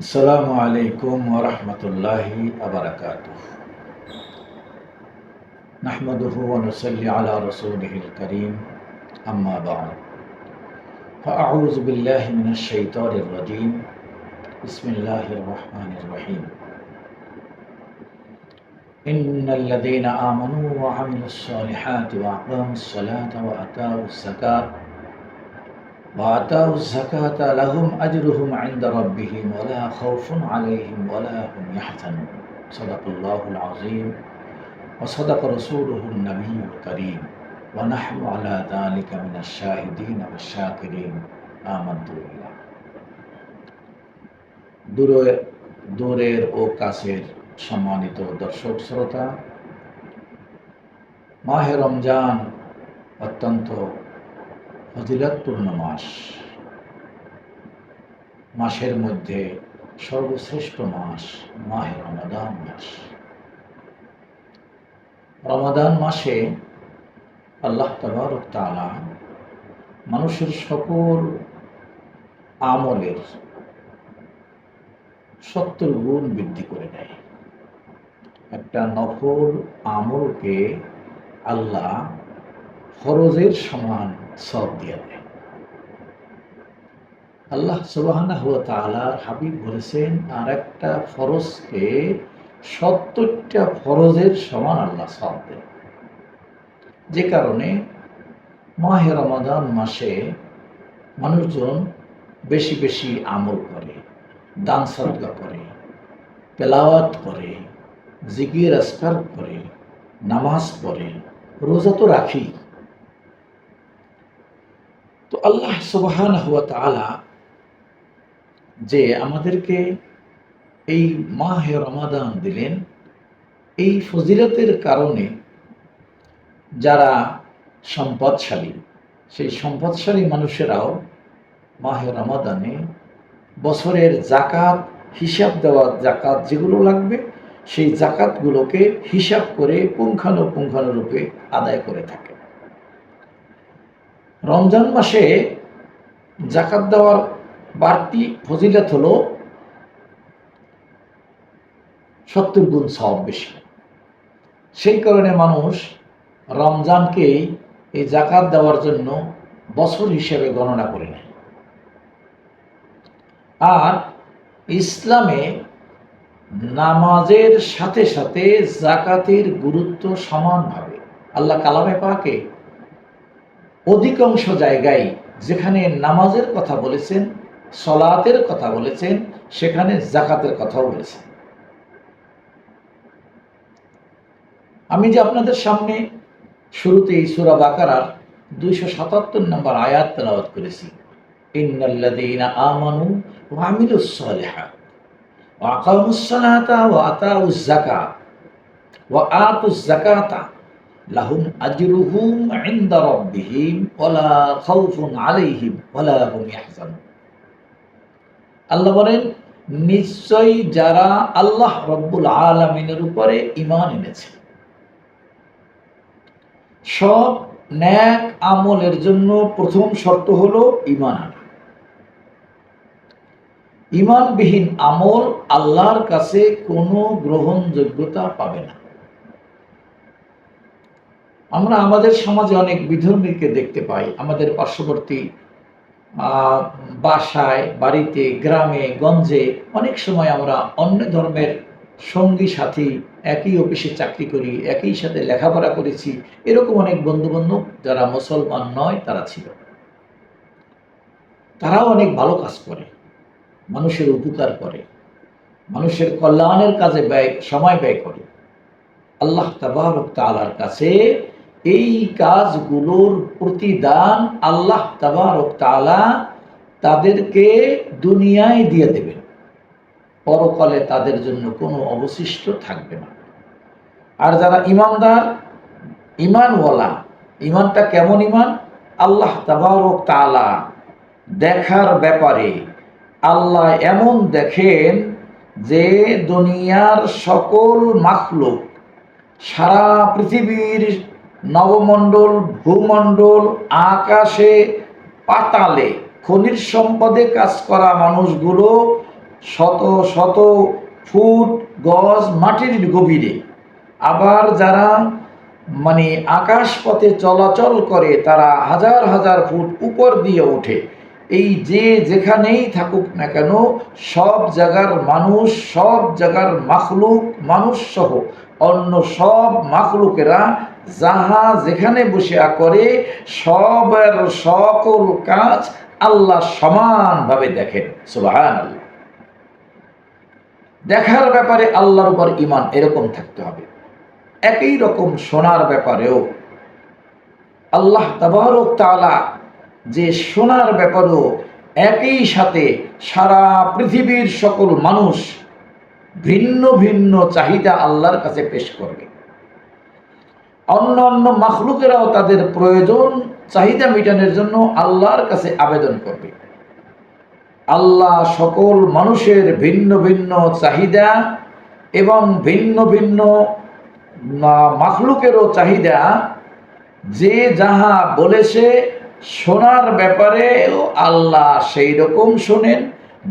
السلام عليكم ورحمة الله وبركاته. نحمده ونصلي على رسوله الكريم. أما بعد فأعوذ بالله من الشيطان الرجيم. بسم الله الرحمن الرحيم. إن الذين آمنوا وعملوا الصالحات وأقاموا الصلاة وأتاوا الزكاة وآتوا الزكاة لهم أجرهم عند ربهم ولا خوف عليهم ولا هم يحزنون صدق الله العظيم وصدق رسوله النبي الكريم ونحن على ذلك من الشاهدين والشاكرين آمنت بالله দূরে দূরের ও কাছের সম্মানিত দর্শক শ্রোতা মাহে রমজান অত্যন্ত ফজিলতপূর্ণ মাস। মাসের মধ্যে সর্বশ্রেষ্ঠ মাস মাহে রমাদান মাস। রমাদান মাসে আল্লাহ তালা মানুষের সকল আমলের সত্তর গুণ বৃদ্ধি করে দেয়। একটা নফল আমলকে আল্লাহ ফরজের সমান সব দিয়ে দেয়। আল্লাহ তালার হাবিব বলেছেন আর একটা ফরজকে সত্তরটা ফরজের সমান আল্লাহ সব দেন। যে কারণে মাহে রমাদান মাসে মানুষজন বেশি বেশি আমল করে, দান সদগা করে, তেলাওয়াত করে, জিকির আসকার করে, নামাজ পড়ে, রোজা তো রাখি তো আল্লাহ সুবাহান হুয়া তালা যে আমাদেরকে এই মাহে রমাদান দিলেন, এই ফজিলতের কারণে যারা সম্পদশালী, সেই সম্পদশালী মানুষেরাও মাহে রমাদানে বছরের জাকাত হিসাব দেওয়া জাকাত যেগুলো লাগবে, সেই জাকাতগুলোকে হিসাব করে পুঙ্খানুপুঙ্খানুরূপে আদায় করে থাকে। রমজান মাসে জাকাত দেওয়ার বাড়তি ফজিলত হলো সত্তর গুণ সব বেশি। সেই কারণে মানুষ রমজানকেই এই জাকাত দেওয়ার জন্য বছর হিসেবে গণনা করে নেয়। আর ইসলামে নামাজের সাথে সাথে জাকাতের গুরুত্ব সমানভাবে। আল্লাহ কালামে পাকে অধিকাংশ জায়গায় যেখানে নামাজের কথা বলেছেন, সলাতের কথা বলেছেন, সেখানে জাকাতের কথাও বলেছেন। আমি যে আপনাদের সামনে শুরুতেই সুরা বাকারার দুইশো সাতাত্তর নম্বর আয়াত তেলাওয়াত করেছি, ইন্নাল্লাযীনা আমানু ওয়া আমিলুস ওয়া আকামুস লাহুম আজরুহুম ইনদা রাব্বিহিম ওয়ালা খাউফুন আলাইহিম ওয়ালা হুম আল্লাহ বলেন যারা আল্লাহ রব্বুল আলামিনের উপরে ঈমান এনেছে, সব ন্যাক আমলের জন্য প্রথম শর্ত হলো ঈমান আনা। ঈমানবিহীন আমল আল্লাহর কাছে কোনো গ্রহণযোগ্যতা পাবে না। আমরা আমাদের সমাজে অনেক বিধর্মীকে দেখতে পাই। আমাদের পার্শ্ববর্তী বাসায়, বাড়িতে, গ্রামে, গঞ্জে অনেক সময় আমরা অন্য ধর্মের সঙ্গী সাথী একই অফিসে চাকরি করি, একই সাথে লেখাপড়া করেছি। এরকম অনেক বন্ধু বান্ধব যারা মুসলমান নয়, তারা ছিল। তারাও অনেক ভালো কাজ করে, মানুষের উপকার করে, মানুষের কল্যাণের কাজে ব্যয়, সময় ব্যয় করে। আল্লাহ তাবারক তালার কাছে এই কাজগুলোর প্রতিদান আল্লাহ তাবারক তালা তাদেরকে দুনিয়ায় দিয়ে দেবেন। পরকালে তাদের জন্য কোনো অবশিষ্ট থাকবে না। আর যারা ইমানদার, ইমানওয়ালা, ইমানটা কেমন ইমান? আল্লাহ তাবারক তালা দেখার ব্যাপারে আল্লাহ এমন দেখেন যে দুনিয়ার সকল মাখলুক সারা পৃথিবীর নবমণ্ডল, ভূমণ্ডল, আকাশে, পাতালে খনির সম্পদে কাজ করা মানুষগুলো শত শত ফুট গজ মাটির গভীরে। আবার যারা মানে আকাশ পথে চলাচল করে, তারা হাজার হাজার ফুট উপর দিয়ে ওঠে। এই যে যেখানেই থাকুক না কেন, সব জায়গার মানুষ, সব জায়গার মাখলুক মানুষ সহ অন্য সব মাখলুকেরা যাহা যেখানে বসে করে, সবের সকল কাজ আল্লাহ সমানভাবে দেখেন। সুবাহান দেখার ব্যাপারে আল্লাহর উপর ইমান এরকম থাকতে হবে। একই রকম শোনার ব্যাপারেও আল্লাহ তাবারক তাআলা যে শোনার ব্যাপারেও একই সাথে সারা পৃথিবীর সকল মানুষ ভিন্ন ভিন্ন চাহিদা আল্লাহর কাছে পেশ করবে। অন্য অন্য মাখলুকেরাও তাদের প্রয়োজন, চাহিদা মেটানোর জন্য আল্লাহর কাছে আবেদন করবে। আল্লাহ সকল মানুষের ভিন্ন ভিন্ন চাহিদা এবং ভিন্ন ভিন্ন মাখলুকেরও চাহিদা, যে যাহা বলেছে শোনার ব্যাপারেও আল্লাহ সেই রকম শোনেন,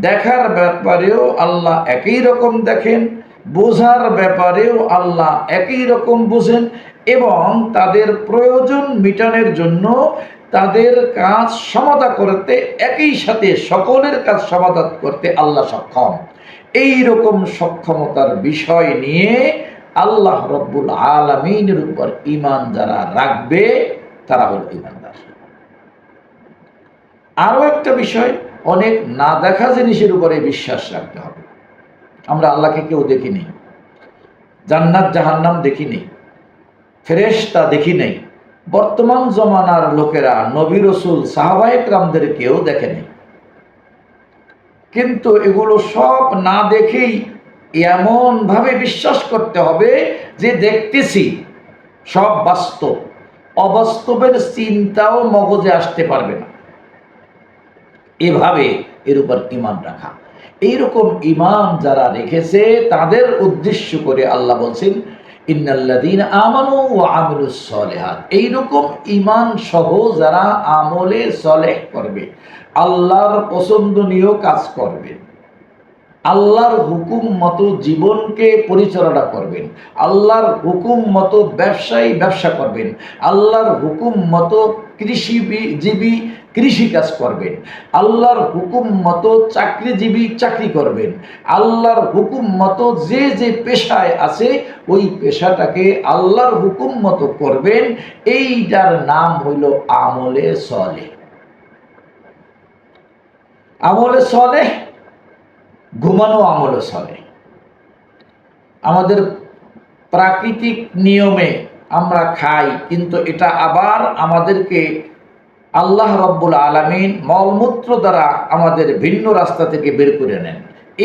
দেখার ব্যাপারেও আল্লাহ একই রকম দেখেন। বোঝার ব্যাপারেও আল্লাহ একই রকম বোঝেন এবং তাদের প্রয়োজন মিটানোর জন্য তাদের কাজ সমাধা করতে, একই সাথে সকলের কাজ সমাধান করতে আল্লাহ সক্ষম। এই রকম সক্ষমতার বিষয় নিয়ে আল্লাহ রব্বুল আলমিনের উপর ইমান যারা রাখবে, তারা হল ইমানদার আরও একটা বিষয়, অনেক না দেখা জিনিসের উপরে বিশ্বাস রাখতে হবে। আমরা আল্লাহকে কেউ দেখিনি। জান্নাত, জাহান্নাম দেখিনি। ফেরেশতা দেখি নেই। বর্তমান জমানার লোকেরা, নবী রসুল সাহাবাহিক রামদের কেউ দেখেনি। কিন্তু এগুলো সব না দেখেই এমনভাবে বিশ্বাস করতে হবে যে দেখতেছি, সব বাস্তব। অবাস্তবের চিন্তাও মগজে আসতে পারবে না। এভাবে এর উপর ইমান রাখা। এইরকম ইমান যারা রেখেছে, তাদের উদ্দেশ্য করে আল্লাহ বলছেন ইন্নাল্লাদিন আমানু ও আমিলুস সলেহাত। এইরকম ইমান সহ যারা আমলে সলেহ করবে, আল্লাহর পছন্দনীয় কাজ করবে, আল্লাহর হুকুম মতো জীবনকে পরিচালনা করবেন, আল্লাহর হুকুম মতো ব্যবসায়ী ব্যবসা করবেন, আল্লাহর হুকুম মতো কৃষিজীবী কৃষি কাজ করবেন। আল্লাহর হুকুম মতো চাকরিজীবী চাকরি করবেন। আল্লাহর হুকুম মতো যে যে পেশায় আছে, ওই পেশাটাকে আল্লাহর হুকুম মতো করবেন। এইটার নাম হইল আমলে সলে আমলে সলে ঘুমানো আমলে সলে আমাদের প্রাকৃতিক নিয়মে আমরা খাই, কিন্তু এটা আবার আমাদেরকে আল্লাহ রব্বুল আলমিন মলমূত্র দ্বারা আমাদের ভিন্ন রাস্তা থেকে বের করে নেন।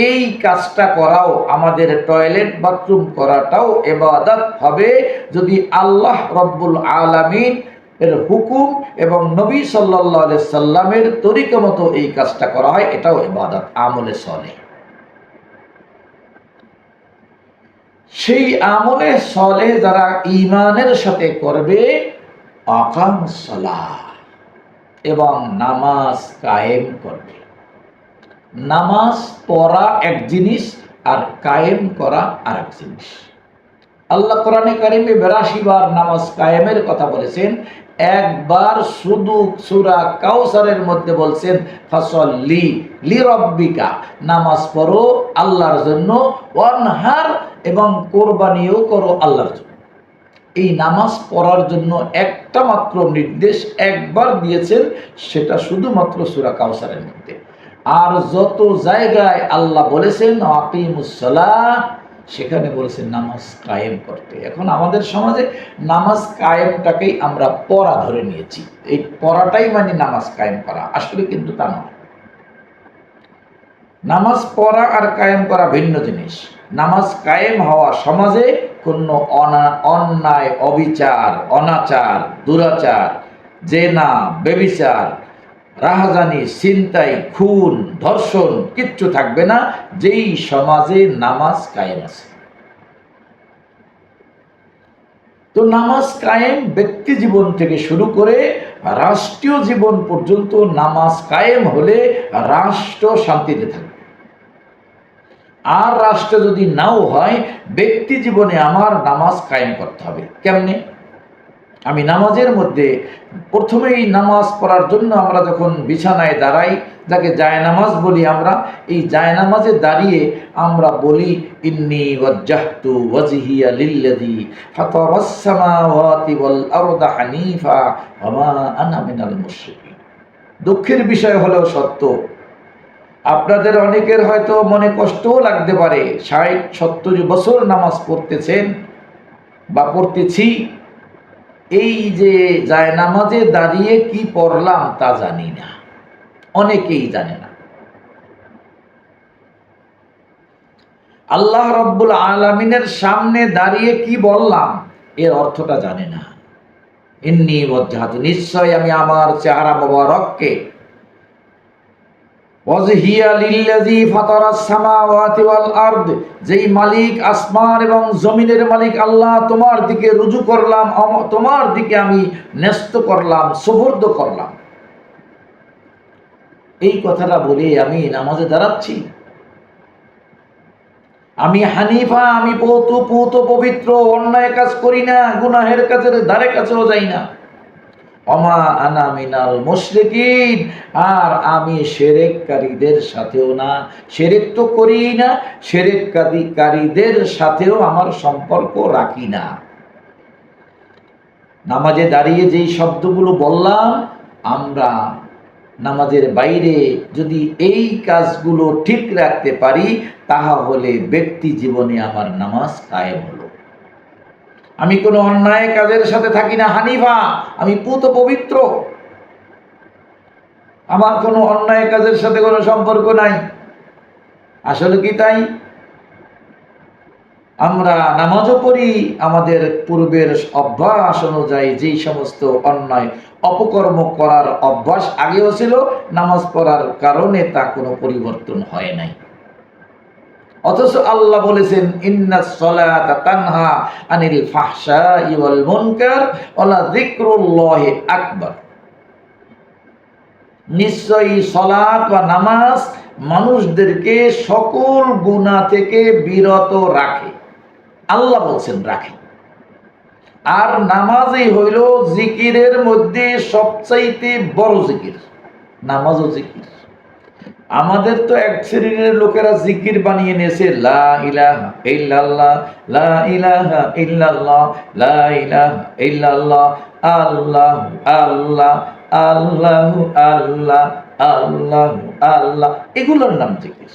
এই কাজটা করাও, আমাদের টয়লেট বাথরুম করাটাও এবাদত হবে যদি আল্লাহ রব্বুল আলমিন এর হুকুম এবং নবী সাল্লাহ সাল্লামের তরিকা মতো এই কাজটা করা হয়, এটাও এবাদত, আমলে চলে সেই আমলে সলে যারা ইমানের সাথে করবে আকাম এবং নামাজ কায়েম করবে। নামাজ পড়া এক জিনিস আর কায়েম করা আর এক জিনিস। আল্লাহ কোরআনে কারিমে বেরাশি বার নামাজ কায়েমের কথা বলেছেন, একবার শুধু সুরা কাউসারের মধ্যে বলছেন ফসল লি লি রব্বিকা নামাজ পড়ো আল্লাহর জন্য, ওয়ানহার এবং কোরবানিও করো আল্লাহর জন্য। এই নামাজ পড়ার জন্য একটা মাত্র নির্দেশ একবার দিয়েছেন, সেটা শুধুমাত্র সুরা কাউসারের মধ্যে। আর যত জায়গায় আল্লাহ বলেছেন আকিমুসলাহ সেখানে বলেছেন, নামাজ কায়েম করতে। এখন আমাদের সমাজে নামাজ কায়েমটাকেই আমরা পড়া ধরে নিয়েছি। এই পড়াটাই মানে নামাজ কায়েম করা। আসলে কিন্তু তা নয়। নামাজ পড়া আর কায়েম করা ভিন্ন জিনিস। নামাজ কায়েম হওয়া সমাজে কোনো অন্যায়, অবিচার, অনাচার, দুরাচার, জেনা, বেবিচার, রাহাজানি চিন্তাই খুন, ধর্ষণ কিচ্ছু থাকবে না, যেই সমাজে নামাজ কায়েম আছে। তো নামাজ কায়েম ব্যক্তি জীবন থেকে শুরু করে রাষ্ট্রীয় জীবন পর্যন্ত নামাজ কায়েম হলে রাষ্ট্র শান্তিতে থাকবে। আর রাষ্ট্রে যদি নাও হয়, ব্যক্তি জীবনে আমার নামাজ কায়েম করতে হবে। কেমনে? আমি নামাজের মধ্যে প্রথমেই নামাজ পড়ার জন্য আমরা যখন বিছানায় দাঁড়াই, যাকে জায় নামাজ বলি আমরা, এই জায় নামাজে দাঁড়িয়ে আমরা বলি, ইন্নি ওয়াজ্জাহতু ওয়াজহিয়া লিল্লাযী ফাতারাস সামাওয়াতি ওয়াল হানিফা ওয়া মা আনা মিনাল মুশরিকিন। দুঃখের বিষয় হলেও সত্য আপনাদের অনেকের হয়তো মনে কষ্টও লাগতে পারে। ষাট, সত্তর বছর নামাজ পড়তেছেন বা পড়তেছি। এই যে যায় নামাজে দাঁড়িয়ে কি পড়লাম তা জানি না। অনেকেই জানে না। আল্লাহ রব্বুল আলমিনের সামনে দাঁড়িয়ে কি বললাম, এর অর্থটা জানে না। এমনি বজ্জাহাত নিশ্চয় আমি আমার চেহারা মোবারককে ওয়াজহিয়া লিল্লাযী ফাতারাস সামাওয়াতি ওয়াল আরদ যেই মালিক আসমান এবং জমিনের মালিক আল্লাহ তোমার দিকে রুজু করলাম তোমার দিকে আমি ন্যস্ত করলাম সুবর্দ করলাম। এই কথাটা বলে আমি নামাজে দাঁড়াচ্ছি। আমি হানিফা, আমি পৌত পৌত পবিত্র, অন্যায় কাজ করি না, গুনাহের কাছের ধারে কাছেও যাই না। অমা আনা মিনাল মুশরিকিন, আর আমি সেরেককারীদের সাথেও না। সেরেক তো করি না, সেরেককারীদের সাথেও আমার সম্পর্ক রাখি না। নামাজে দাঁড়িয়ে যেই শব্দগুলো বললাম, আমরা নামাজের বাইরে যদি এই কাজগুলো ঠিক রাখতে পারি, তাহা হলে ব্যক্তি জীবনে আমার নামাজ কায়েম হলো। আমি কোনো অন্যায় কাজের সাথে থাকি না, হানিফা, আমি পুত পবিত্র। আমার কোনো অন্যায় কাজের সাথে কোনো সম্পর্ক নাই। আসলে কি তাই? আমরা নামাজও পড়ি, আমাদের পূর্বের অভ্যাস অনুযায়ী যেই সমস্ত অন্যায়, অপকর্ম করার অভ্যাস আগেও ছিল, নামাজ পড়ার কারণে তা কোনো পরিবর্তন হয় নাই। অথচ আল্লাহ বলেছেন, ইন্না সলাতা তানহা আনিল ফাহশাই ওয়াল মুনকার ওয়ালা যিকরুল্লাহি আকবার। নিশ্চয়ই সলাত বা নামাজ মানুষদেরকে সকল গুনাহ থেকে বিরত রাখে। আল্লাহ বলছেন, রাখে। আর নামাজই হইল জিকিরের মধ্যে সবচাইতে বড় জিকির, নামাজও জিকির। আমাদের তো এক শ্রেণির লোকেরা জিকির বানিয়ে নিয়েছে, লা ইলাহা ইল্লাল্লাহ, লা ইলাহা ইল্লাল্লাহ, লা ইলাহা ইল্লাল্লাহ, আল্লাহ আল্লাহ আল্লাহ আল্লাহ আল্লাহ আল্লাহ। এগুলোর নাম জিকির।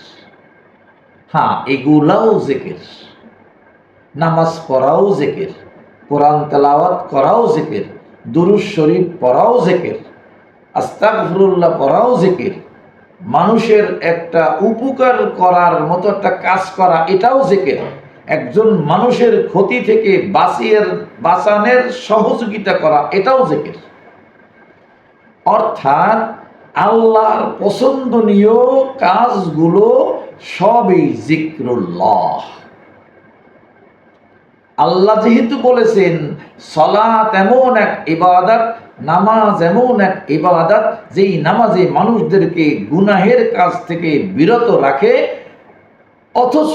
হ্যাঁ এগুলাও জিকির। নামাজ পড়াও জিকির। কোরআন তেলাওয়াত করাও জিকির। দুরুজ শরীফ পড়াও জিকির। আস্তাগফিরুল্লাহ পড়াও জিকির। মানুষের একটা উপকার করার মতো একটা কাজ করা, এটাও জেকের। একজন মানুষের ক্ষতি থেকে বাঁচিয়ে, বাঁচানোর সহযোগিতা করা, এটাও জেকের। অর্থাৎ আল্লাহর পছন্দনীয় কাজগুলো সবই জিক্রুল্লাহ। আল্লাহ যেহেতু বলেছেন, সলাত এমন এক ইবাদত নামাজ এমন এক ইবাদত যেই নামাজে মানুষদেরকে গুনাহের কাজ থেকে বিরত রাখে। অথচ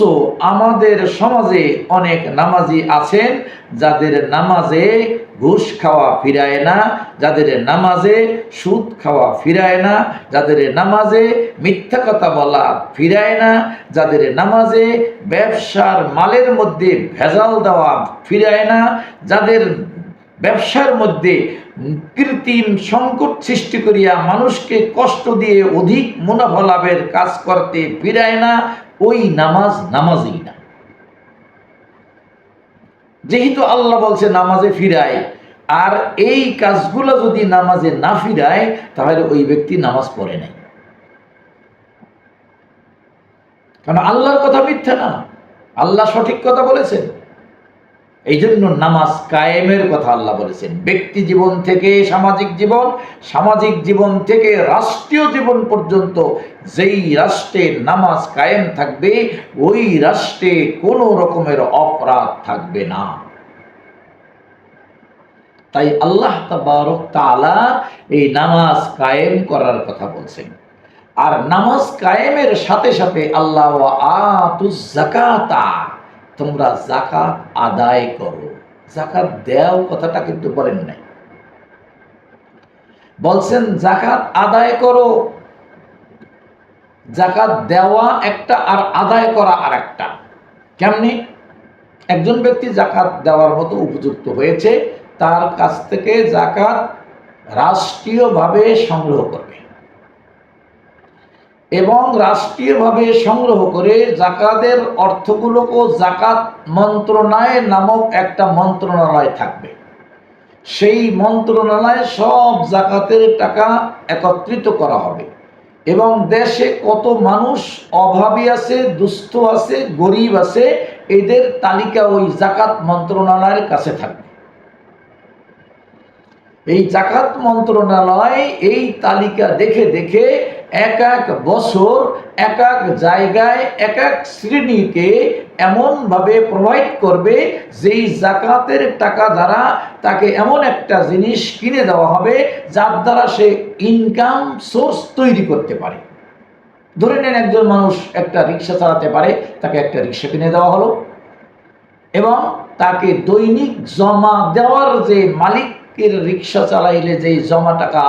আমাদের সমাজে অনেক নামাজি আছেন, যাদের নামাজে ঘুষ খাওয়া ফিরায় না, যাদের নামাজে সুদ খাওয়া ফিরায় না, যাদের নামাজে মিথ্যা কথা বলা ফিরায় না, যাদের নামাজে ব্যবসার মালের মধ্যে ভেজাল দেওয়া ফিরায় না, যাদের ব্যবসার মধ্যে কৃত্রিম সংকট সৃষ্টি করিয়া মানুষকে কষ্ট দিয়ে অধিক মুনাফা লাভের কাজ করতে ফিরায় না, ওই নামাজ নামাজই না। যেহেতু আল্লাহ বলছে নামাজে ফিরায়, আর এই কাজগুলো যদি নামাজে না ফিরায়, তাহলে ওই ব্যক্তি নামাজ পড়ে নাই। কারণ আল্লাহর কথা মিথ্যা না। আল্লাহ সঠিক কথা বলেছেন। এই জন্য নামাজ কায়েমের কথা আল্লাহ বলেছেন। ব্যক্তি জীবন থেকে, সামাজিক জীবন সামাজিক জীবন থেকে, রাষ্ট্রীয় জীবন পর্যন্ত যেই রাষ্ট্রে নামাজ কায়েম থাকবে, ওই রাষ্ট্রে কোনো রকমের অপরাধ থাকবে না। তাই আল্লাহ তাআলা এই নামাজ কায়েম করার কথা বলছেন। আর নামাজ কায়েমের সাথে সাথে আল্লাহ আতুজ জাকাতা তোমরা জাকাত আদায় করো। জাকাত দেও কথাটা কিন্তু বলেন নাই। বলছেন জাকাত আদায় করো। জাকাত দেওয়া একটা আর আদায় করা আর একটা কেমনি? একজন ব্যক্তি জাকাত দেওয়ার মতো উপযুক্ত হয়েছে, তার কাছ থেকে জাকাত রাষ্ট্রীয়ভাবে সংগ্রহ করবে এবং রাষ্ট্রীয়ভাবে সংগ্রহ করে জাকাতের অর্থগুলোকেও জাকাত মন্ত্রণালয় নামক একটা মন্ত্রণালয় থাকবে। সেই মন্ত্রণালয়ে সব জাকাতের টাকা একত্রিত করা হবে এবং দেশে কত মানুষ অভাবী আছে, দুস্থ আছে, গরিব আছে, এদের তালিকা ওই জাকাত মন্ত্রণালয়ের কাছে থাকবে। এই জাকাত মন্ত্রণালয় এই তালিকা দেখে দেখে এক এক বছর এক এক জায়গায় এক এক শ্রেণীকে এমনভাবে প্রোভাইড করবে যেই জাকাতের টাকা দ্বারা তাকে এমন একটা জিনিস কিনে দেওয়া হবে যার দ্বারা সে ইনকাম সোর্স তৈরি করতে পারে। ধরে নেন একজন মানুষ একটা রিক্সা চালাতে পারে, তাকে একটা রিক্সা কিনে দেওয়া হলো এবং তাকে দৈনিক জমা দেওয়ার যে মালিকের রিক্সা চালাইলে যে জমা টাকা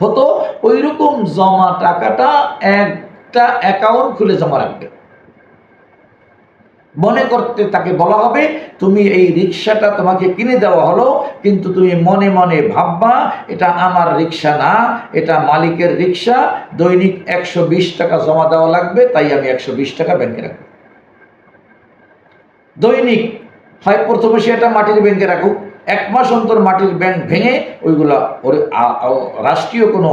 হতো ওই রকম জমা টাকাটা একটা অ্যাকাউন্ট খুলে জমা রাখবে। মনে করতে তাকে বলা হবে, তুমি এই রিক্সাটা তোমাকে কিনে দেওয়া হলো, কিন্তু তুমি মনে মনে ভাববা, এটা আমার রিক্সা না, এটা মালিকের রিক্সা দৈনিক একশো বিশ টাকা জমা দেওয়া লাগবে, তাই আমি একশো বিশ টাকা ব্যাংকে রাখব। দৈনিক, হয় প্রথমে সে এটা মাটির ব্যাংকে রাখুক, এক মাস অন্তর মাটির ব্যাংক ভেঙে ওইগুলা ওর রাষ্ট্রীয় কোনো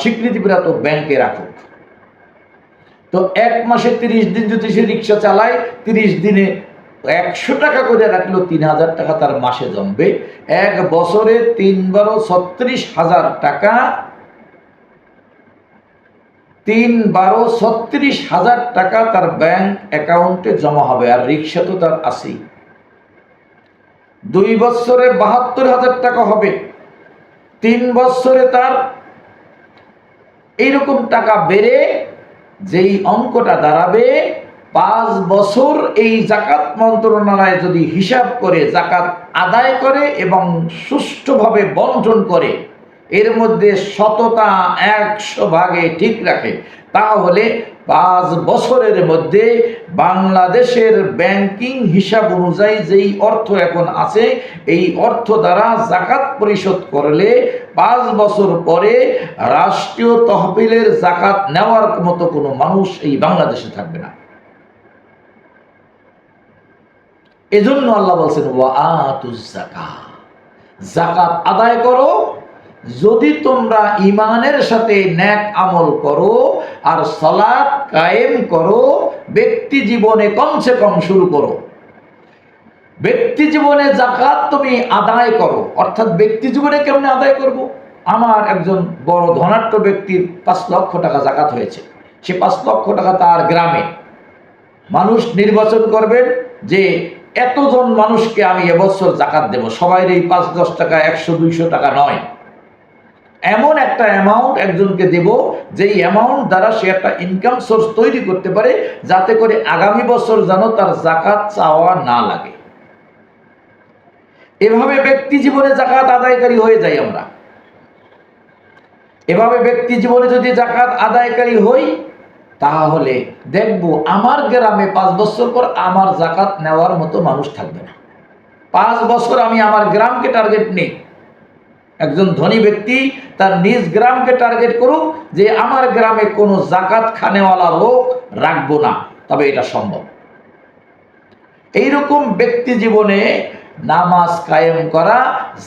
স্বীকৃতিপ্রাপ্ত ব্যাংকে রাখুক তো এক মাসে তিরিশ দিন যদি সে রিক্সা চালায়, তিরিশ দিনে একশো টাকা করে রাখল, তিন হাজার টাকা তার মাসে জমবে। এক বছরে তিন বারো ছত্রিশ হাজার টাকা তিন বারো ছত্রিশ হাজার টাকা তার ব্যাংক অ্যাকাউন্টে জমা হবে, আর রিক্সা তো তার আছেই। দুই বছরে বাহাত্তর হাজার টাকা হবে, তিন বছরে তার এইরকম টাকা বেড়ে যেই অঙ্কটা দাঁড়াবে, পাঁচ বছর এই জাকাত মন্ত্রণালয় যদি হিসাব করে, জাকাত আদায় করে এবং সুষ্ঠুভাবে বন্টন করে এর মধ্যে সততা একশো ভাগে ঠিক রাখে। তাহলে পাঁচ বছরের মধ্যে বাংলাদেশের ব্যাংকিং হিসাব অনুযায়ী যেই অর্থ এখন আছে, এই অর্থ দ্বারা জাকাত পরিশোধ করলে পাঁচ বছর পরে রাষ্ট্রীয় তহবিলের জাকাত নেওয়ার মতো কোনো মানুষ এই বাংলাদেশে থাকবে না। এজন্য আল্লাহ বলছেন, ওয়া আতুজ জাকাত। জাকাত আদায় করো যদি তোমরা ইমানের সাথে ন্যাক আমল করো আর সলাৎ কায়েম করো, ব্যক্তি জীবনে কমসে কম শুরু করো। ব্যক্তি জীবনে জাকাত তুমি আদায় করো। অর্থাৎ ব্যক্তি জীবনে কেমনে আদায় করব? আমার একজন বড় ধনাঢ্য ব্যক্তির পাঁচ লক্ষ টাকা জাকাত হয়েছে। সে পাঁচ লক্ষ টাকা তার গ্রামে। মানুষ নির্বাচন করবেন যে এতজন মানুষকে আমি এবছর জাকাত দেব। সবাই এই পাঁচ দশ টাকা একশো, দুইশো টাকা নয়। এমন একটা অ্যামাউন্ট একজনকে দেব, যেই অ্যামাউন্ট দ্বারা সে একটা ইনকাম সোর্স তৈরি করতে পারে, যাতে করে আগামী বছর যেন তার জাকাত চাওয়া না লাগে। এভাবে ব্যক্তি জীবনে জাকাত আদায়কারী হয়ে যাই আমরা। এভাবে ব্যক্তি জীবনে যদি জাকাত আদায়কারী হই, তাহলে দেখব আমার গ্রামে পাঁচ বছর পর আমার জাকাত নেওয়ার মতো মানুষ থাকবে না। পাঁচ বছর আমি আমার গ্রামকে টার্গেট নেই। একজন ধনী ব্যক্তি তার নিজ গ্রামকে টার্গেট করুক যে আমার গ্রামে কোনো জাকাত খানেওয়ালা লোক রাখব না, তবে এটা সম্ভব। এইরকম ব্যক্তি জীবনে নামাজ কায়েম করা,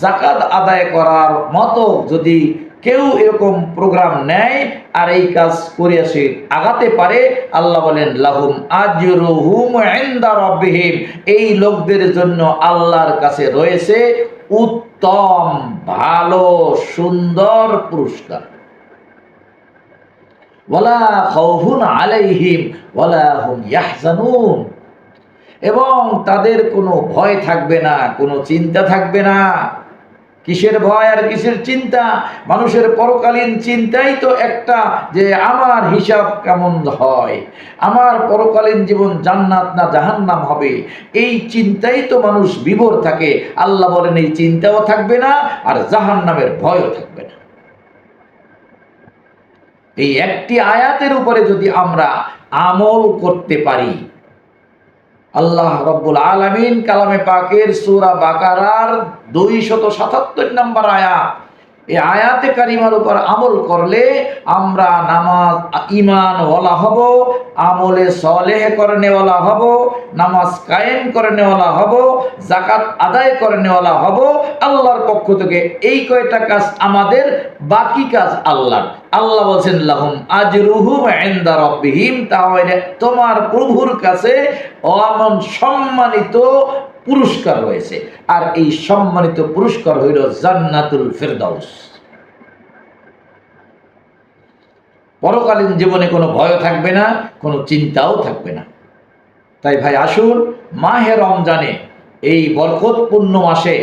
জাকাত আদায় করার মতো যদি কেউ এরকম প্রোগ্রাম নেয় আর এই কাজ করে সে আগাতে পারে, আল্লাহ বলেন, লাহুম আজরুহুম ইনদা রাব্বিহিম। এই লোকদের জন্য আল্লাহর কাছে রয়েছে উত্তম, ভালো, সুন্দর পুরস্কার। ওয়ালা খাউফুন আলাইহিম হুম ইয়াহজানুন। এবং তাদের কোনো ভয় থাকবে না, কোনো চিন্তা থাকবে না। কিসের ভয় আর কিসের চিন্তা? মানুষের পরকালীন চিন্তাই তো একটা যে আমার হিসাব কেমন হয়। আমার পরকালীন জীবন জান্নাত না জাহান্নাম হবে? এই চিন্তাই তো মানুষ বিভোর থাকে। আল্লাহ বলেন, এই চিন্তাও থাকবে না আর জাহান্নামের ভয়ও থাকবে না। এই একটি আয়াতের উপরে যদি আমরা আমল করতে পারি আল্লাহ রব্বুল আলমিন কালামে পাকের সুরা বাকারার দুই শত সাতাত্তর নম্বর আয়াত। এই আয়াতে কারিমার উপর আমল করলে আমরা নামাজ ইমান ওয়ালা হব, আমলে সলেহ করে নেওয়ালা হব, নামাজ কায়েম করে নেওয়ালা হব জাকাত আদায় করে নেওয়ালা হব। আল্লাহর পক্ষ থেকে এই কয়টা কাজ আমাদের বাকি কাজ আল্লাহর। আল্লাহ বলছেন, লাহুম আজরুহুম ইনদা রাব্বিহিম তাহলে তোমার প্রভুর কাছে অমন সম্মানিত পুরস্কার রয়েছে। আর এই সম্মানিত পুরস্কার হইল জান্নাতুল ফেরদাউস। পরকালীন জীবনে কোনো ভয় থাকবে না, কোনো চিন্তাও থাকবে না। তাই ভাই, আসুন, মাহে রমজানে এই বরকতপূর্ণ মাসে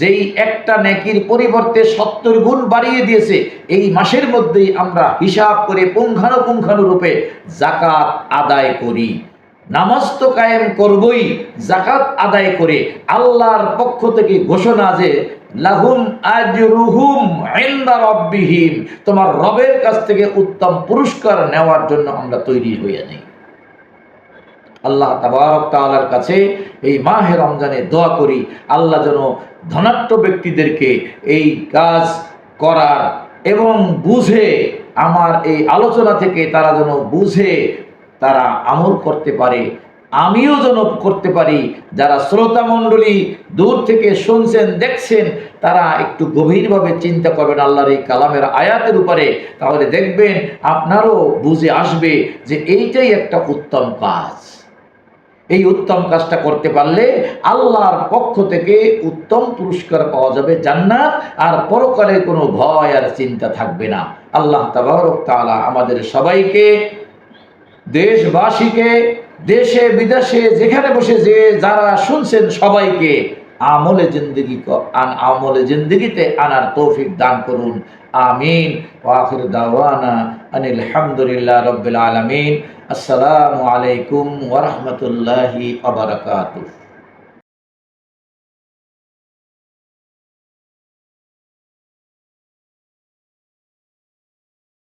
যেই একটা নেকির পরিবর্তে সত্তর গুণ বাড়িয়ে দিয়েছে, এই মাসের মধ্যেই আমরা হিসাব করে পুঙ্খানুপুঙ্খানু রূপে জাকাত আদায় করি। নামাজ তো কায়েম করবই জাকাত আদায় করে আল্লাহর পক্ষ থেকে ঘোষণা যে তোমার রবের কাছ থেকে উত্তম পুরস্কার নেওয়ার জন্য আমরা তৈরি নেই। আল্লাহ তাআলার কাছে এই মাহে রমজানে দোয়া করি, আল্লাহ যেন ধনাট্য ব্যক্তিদেরকে এই কাজ করার এবং বুঝে, আমার এই আলোচনা থেকে তারা যেন বুঝে তারা আমল করতে পারে, আমিও যেন করতে পারি। যারা শ্রোতা মণ্ডলী দূর থেকে শুনছেন, দেখছেন, তারা একটু গভীরভাবে চিন্তা করবেন আল্লাহর এই কালামের আয়াতের উপরে। তাহলে দেখবেন আপনারও বুঝে আসবে যে এইটাই একটা উত্তম কাজ। এই উত্তম কাজটা করতে পারলে আল্লাহর পক্ষ থেকে উত্তম পুরস্কার পাওয়া যাবে জান্নাত, আর পরকালে কোনো ভয় আর চিন্তা থাকবে না। আল্লাহ তাবারক তাআলা আমাদের সবাইকে দেশবাসীকে, দেশে, বিদেশে, যেখানে বসে যে যারা শুনছেন সবাইকে আমলে জিন্দগি আমলে জিন্দগিতে আনার তৌফিক দান করুন। আমিন। ওয়াখির দাওয়ানা আনিল হামদুলিল্লাহ রব্বিল আলামিন। আসসালামু আলাইকুম ওয়া রাহমাতুল্লাহি